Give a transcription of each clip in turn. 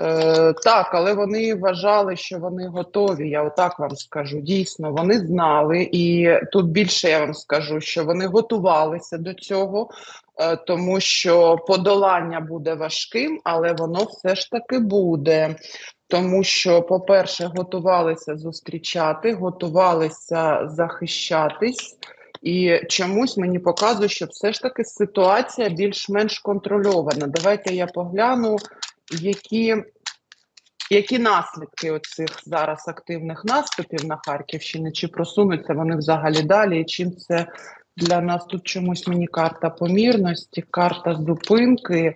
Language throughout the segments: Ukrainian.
Е, так, але вони вважали, що вони готові. Я отак вам скажу. Дійсно, вони знали, і тут більше я вам скажу, що вони готувалися до цього, е, тому що подолання буде важким, але воно все ж таки буде. Тому що, по-перше, готувалися зустрічати, готувалися захищатись, і чомусь мені показує, що все ж таки ситуація більш-менш контрольована. Давайте я погляну, які, які наслідки оцих зараз активних наступів на Харківщині, чи просунуться вони взагалі далі, і чим це для нас тут чомусь мені карта помірності, карта зупинки,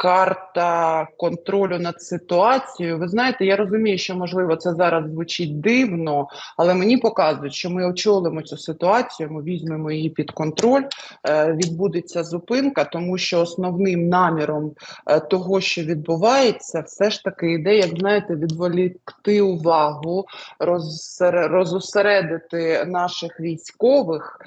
карта контролю над ситуацією. Ви знаєте, я розумію, що можливо це зараз звучить дивно, але мені показують, що ми очолимо цю ситуацію, ми візьмемо її під контроль. е, Відбудеться зупинка, тому що основним наміром е, того, що відбувається, все ж таки йде, як знаєте, відволікти увагу, розосередити наших військових.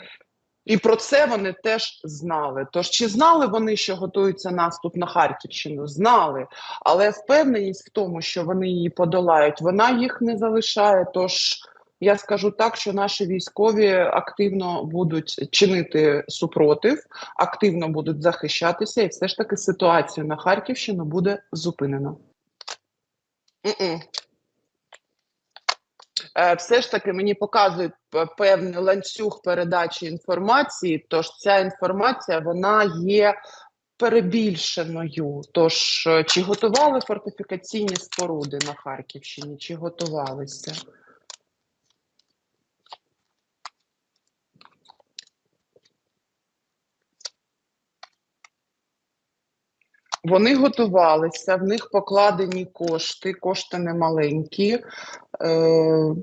І про це вони теж знали. Тож чи знали вони, що готується наступ на Харківщину? Знали, але впевненість в тому, що вони її подолають, вона їх не залишає. Тож я скажу так, що наші військові активно будуть чинити супротив, активно будуть захищатися, і все ж таки ситуацію на Харківщину буде зупинено. М-м. Е, все ж таки мені показують певний ланцюг передачі інформації. Тож ця інформація вона є перебільшеною. Тож е, чи готували фортифікаційні споруди на Харківщині? Чи готувалися? Вони готувалися, в них покладені кошти, кошти немаленькі. Е,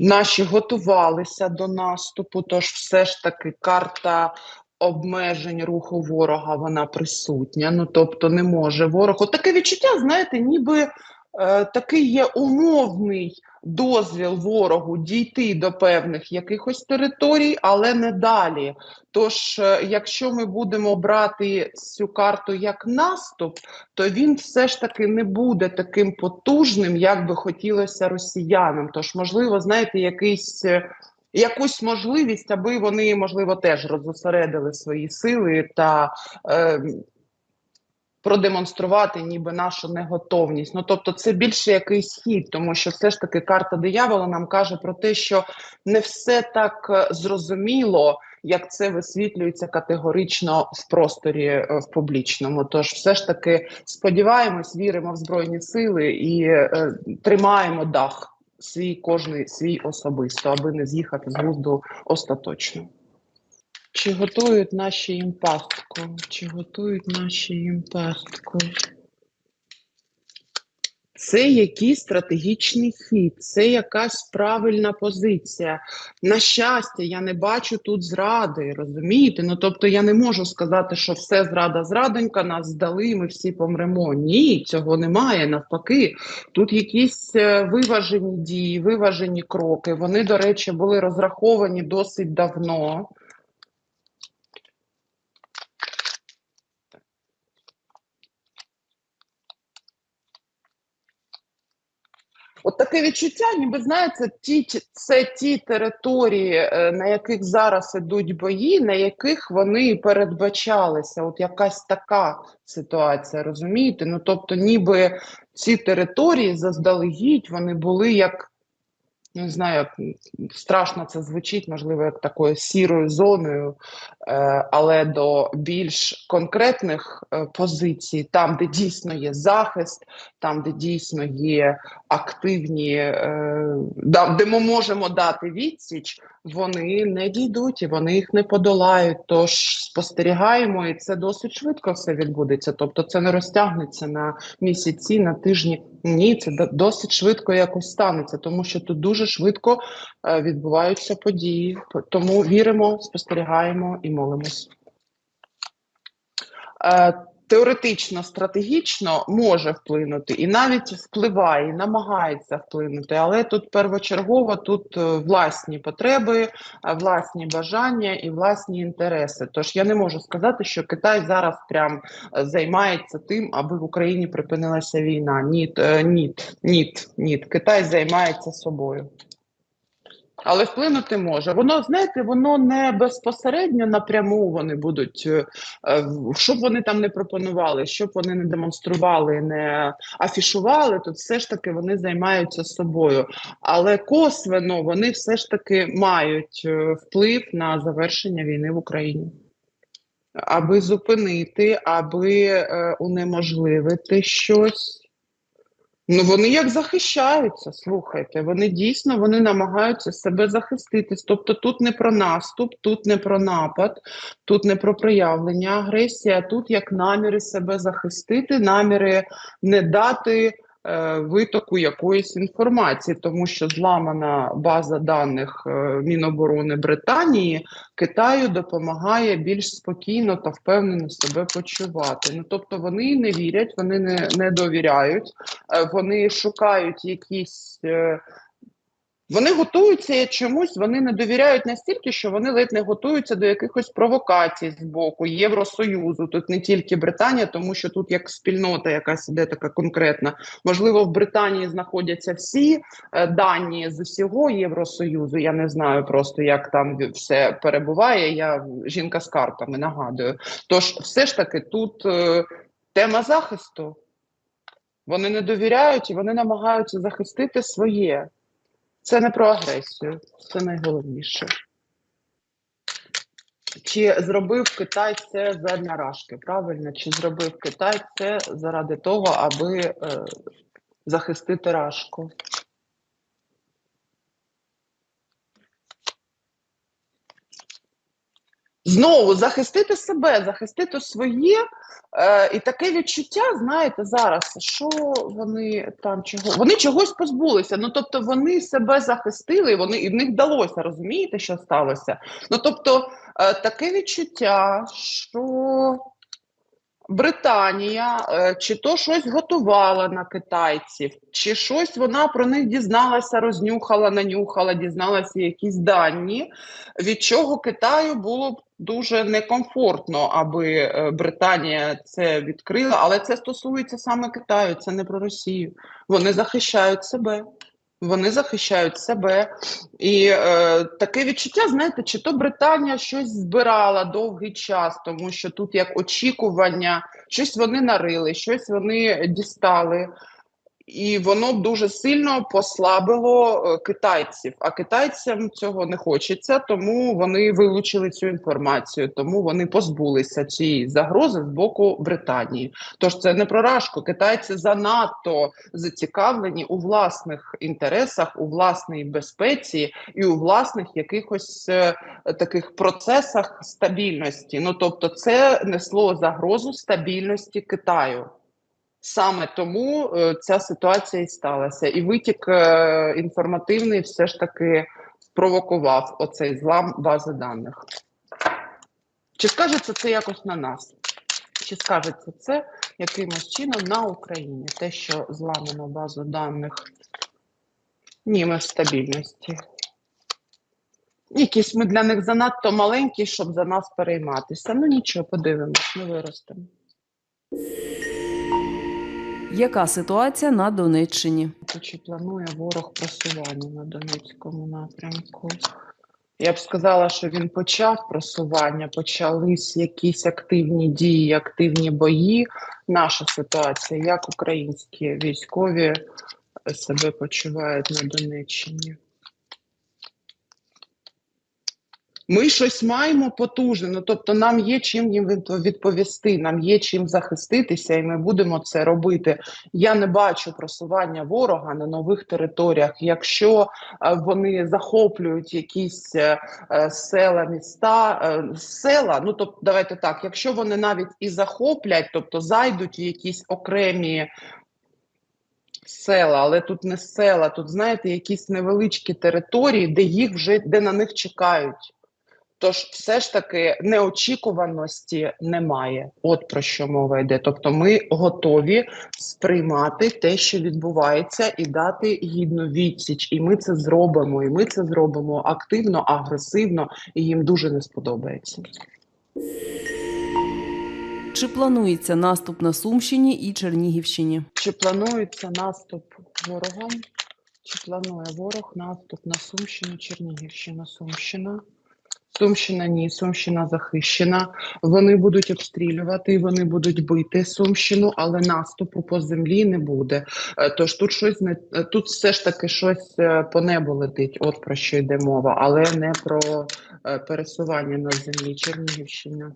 Наші готувалися до наступу, тож все ж таки карта обмежень руху ворога вона присутня. Ну тобто не може ворог. От таке відчуття, знаєте, ніби е, такий є умовний дозвіл ворогу дійти до певних якихось територій, але не далі. Тож, е, якщо ми будемо брати цю карту як наступ, то він все ж таки не буде таким потужним, як би хотілося росіянам. Тож, можливо, знаєте, якийсь. е, Якусь можливість, аби вони, можливо, теж розосередили свої сили та е, продемонструвати ніби нашу неготовність. Ну тобто, це більше якийсь хід, тому що все ж таки карта диявола нам каже про те, що не все так е, зрозуміло, як це висвітлюється категорично в просторі е, в публічному. Тож, все ж таки, сподіваємось, віримо в збройні сили і е, тримаємо дах свій кожний свій особисто, аби не з'їхати з глузду остаточно. Чи готують наші їм пастку? Чи готують наші їм пастку? Це якийсь стратегічний хід, це якась правильна позиція. На щастя, я не бачу тут зради, розумієте? Ну тобто я не можу сказати, що все зрада зрадонька, нас здали, ми всі помремо. Ні, цього немає. Навпаки, тут якісь е, виважені дії, виважені кроки. Вони, до речі, були розраховані досить давно. От таке відчуття, ніби знаєте, ті, це ті території, е, на яких зараз ідуть бої, на яких вони передбачалися. От якась така ситуація, розумієте? Ну тобто, ніби ці території заздалегідь вони були як. Не знаю, страшно це звучить, можливо, як такою сірою зоною, е, але до більш конкретних е, позицій, там, де дійсно є захист, там, де дійсно є активні, е, де ми можемо дати відсіч, вони не дійдуть і вони їх не подолають. Тож спостерігаємо, і це досить швидко все відбудеться. Тобто це не розтягнеться на місяці, на тижні. Ні, це досить швидко якось станеться, тому що тут дуже швидко е, відбуваються події. Тому віримо, спостерігаємо і молимось. Теоретично, стратегічно може вплинути і навіть впливає, і намагається вплинути. Але тут первочергово тут е, власні потреби, е, власні бажання і власні інтереси. Тож я не можу сказати, що Китай зараз прям е, займається тим, аби в Україні припинилася війна. Ні, ні, ні, ні. Китай займається собою. Але вплинути може. Воно, знаєте, воно не безпосередньо напряму вони будуть, е, е, щоб вони там не пропонували, щоб вони не демонстрували, не афішували, то все ж таки вони займаються собою. Але косвенно вони все ж таки мають е, вплив на завершення війни в Україні. Аби зупинити, аби е, унеможливити щось. Ну, вони як захищаються, слухайте, вони дійсно вони намагаються себе захиститись. Тобто тут не про наступ, тут не про напад, тут не про проявлення агресії, а тут як наміри себе захистити, наміри не дати витоку якоїсь інформації, тому що зламана база даних е, Міноборони Британії Китаю допомагає більш спокійно та впевнено себе почувати. Ну тобто вони не вірять, вони не, не довіряють. Е, вони шукають якісь. Вони готуються чомусь, вони не довіряють настільки, що вони ледь не готуються до якихось провокацій з боку Євросоюзу. Тут не тільки Британія, тому що тут як спільнота якась іде така конкретна. Можливо, в Британії знаходяться всі е, дані з усього Євросоюзу. Я не знаю просто, як там все перебуває. Я жінка з картами нагадую. Тож, все ж таки, тут е, тема захисту. Вони не довіряють і вони намагаються захистити своє. Це не про агресію, це найголовніше. Чи зробив Китай це задля рашки? Правильно? Чи зробив Китай це заради того, аби е, захистити рашку? Знову захистити себе, захистити своє, е, і таке відчуття, знаєте, зараз, що вони там чого вони чогось позбулися. Ну тобто вони себе захистили, вони і в них вдалося, розумієте, що сталося? Ну тобто, е, таке відчуття, що Британія е, чи то щось готувала на китайців, чи щось вона про них дізналася, рознюхала, нанюхала, дізналася якісь дані, від чого Китаю було б дуже некомфортно, аби е, Британія це відкрила. Але це стосується саме Китаю, це не про Росію. Вони захищають себе. Вони захищають себе. І е, таке відчуття, знаєте, чи то Британія щось збирала довгий час, тому що тут як очікування, щось вони нарили, щось вони дістали. І воно дуже сильно послабило е, китайців. А китайцям цього не хочеться, тому вони вилучили цю інформацію, тому вони позбулися цієї загрози з боку Британії. Тож це не про рашку. Китайці занадто зацікавлені у власних інтересах, у власній безпеці і у власних якихось е, таких процесах стабільності. Ну тобто, це несло загрозу стабільності Китаю. Саме тому е, ця ситуація і сталася, і витік е, інформативний все ж таки спровокував оцей злам бази даних. Чи скажеться це якось на нас? Чи скажеться це якимось чином на Україні? Те, що зламано базу даних, ні, ми в стабільності. Якісь ми для них занадто маленькі, щоб за нас перейматися. Ну нічого, подивимось, ми виростемо. Яка ситуація на Донеччині? Чи планує ворог просування на Донецькому напрямку? Я б сказала, що він почав просування, почались якісь активні дії, активні бої. Наша ситуація, як українські військові себе почувають на Донеччині. Ми щось маємо потужне, ну тобто нам є чим їм відп- відповісти, нам є чим захиститися, і ми будемо це робити. Я не бачу просування ворога на нових територіях. Якщо е, вони захоплюють якісь е, е, села, міста, села, ну тобто, давайте так, якщо вони навіть і захоплять, тобто зайдуть в якісь окремі. Села, але тут не села, тут знаєте, якісь невеличкі території, де їх вже де на них чекають. Тож, все ж таки неочікуваності немає. От про що мова йде. Тобто, ми готові сприймати те, що відбувається, і дати гідну відсіч. І ми це зробимо. І ми це зробимо активно, агресивно, і їм дуже не сподобається. Чи планується наступ на Сумщині і Чернігівщині? Чи планується наступ ворогам? Чи планує ворог наступ на Сумщину, Чернігівщина, Сумщина? Сумщина ні, Сумщина захищена. Вони будуть обстрілювати, вони будуть бити Сумщину, але наступу по землі не буде. Е, Тож тут щось не е, тут все ж таки щось е, по небу летить. От про що йде мова, але не про пересування на землі. Чернігівщина.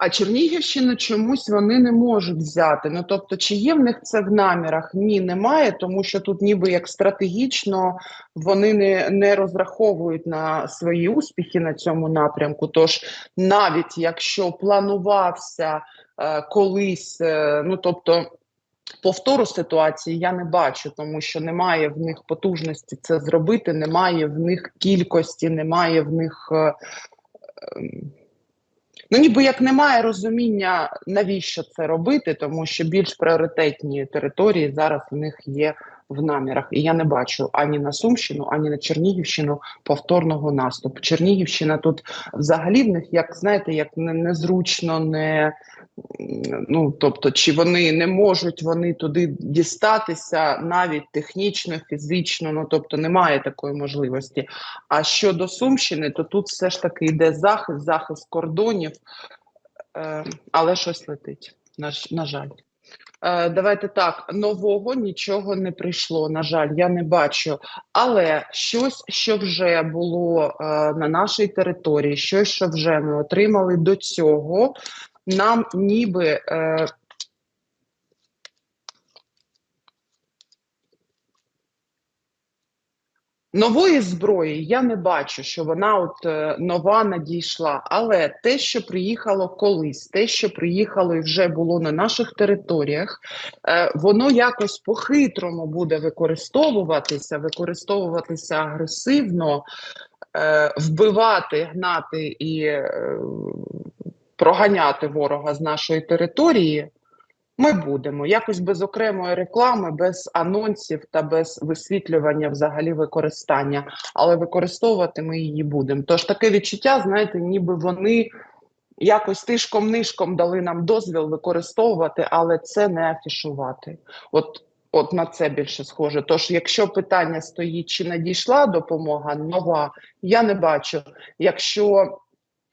А Чернігівщину чомусь вони не можуть взяти. Ну тобто, чи є в них це в намірах? Ні, немає, тому що тут, ніби як стратегічно, вони не, не розраховують на свої успіхи на цьому напрямку. Тож, навіть якщо планувався е, колись, е, ну тобто. Повтору ситуації я не бачу, тому що немає в них потужності це зробити, немає в них кількості, немає в них. Е, ем, Ну, ніби як немає розуміння, навіщо це робити, тому що більш пріоритетні території зараз у них є в намірах. І я не бачу ані на Сумщину, ані на Чернігівщину повторного наступу. Чернігівщина тут взагалі в них, як знаєте, як не, незручно, не ну тобто, чи вони не можуть вони туди дістатися навіть технічно, фізично, ну тобто немає такої можливості. А щодо Сумщини, то тут все ж таки йде захист, захист кордонів, е, але щось летить. На, на жаль. Е, давайте так, нового нічого не прийшло. На жаль, я не бачу. Але щось, що вже було е, на нашій території, щось, що вже ми отримали до цього, нам ніби. Е, Нової зброї я не бачу, що вона от е, нова надійшла. Але те, що приїхало колись, те, що приїхало і вже було на наших територіях, е, воно якось по-хитрому буде використовуватися, використовуватися агресивно, е, вбивати, гнати і е, проганяти ворога з нашої території. Ми будемо якось без окремої реклами, без анонсів та без висвітлювання взагалі використання, але використовувати ми її будемо. Тож таке відчуття, знаєте, ніби вони якось тишком-нишком дали нам дозвіл використовувати, але це не афішувати. От, от на це більше схоже. Тож, якщо питання стоїть, чи надійшла допомога нова, я не бачу. Якщо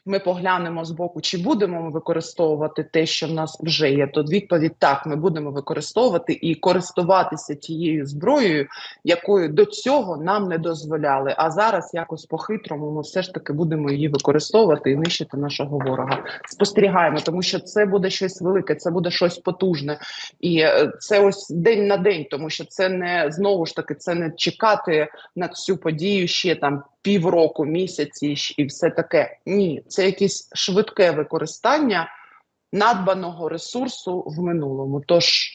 ми поглянемо з боку, чи будемо ми використовувати те, що в нас вже є, то відповідь так, ми будемо використовувати і користуватися тією зброєю, якою до цього нам не дозволяли. А зараз якось по-хитрому ми все ж таки будемо її використовувати і нищити нашого ворога. Спостерігаємо, тому що це буде щось велике, це буде щось потужне, і е, це ось день на день, тому що це не знову ж таки це не чекати на цю подію ще там півроку, місяці і все таке. Ні, це якесь швидке використання надбаного ресурсу в минулому. Тож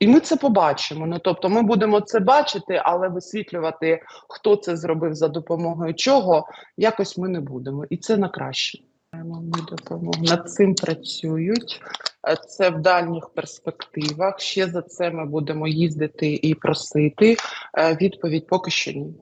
і ми це побачимо. Ну тобто, ми будемо це бачити, але висвітлювати, хто це зробив за допомогою чого, якось ми не будемо. І це на краще. Над цим працюють. Е, Це в дальніх перспективах. Ще за це ми будемо їздити і просити. Е, Відповідь поки що ні.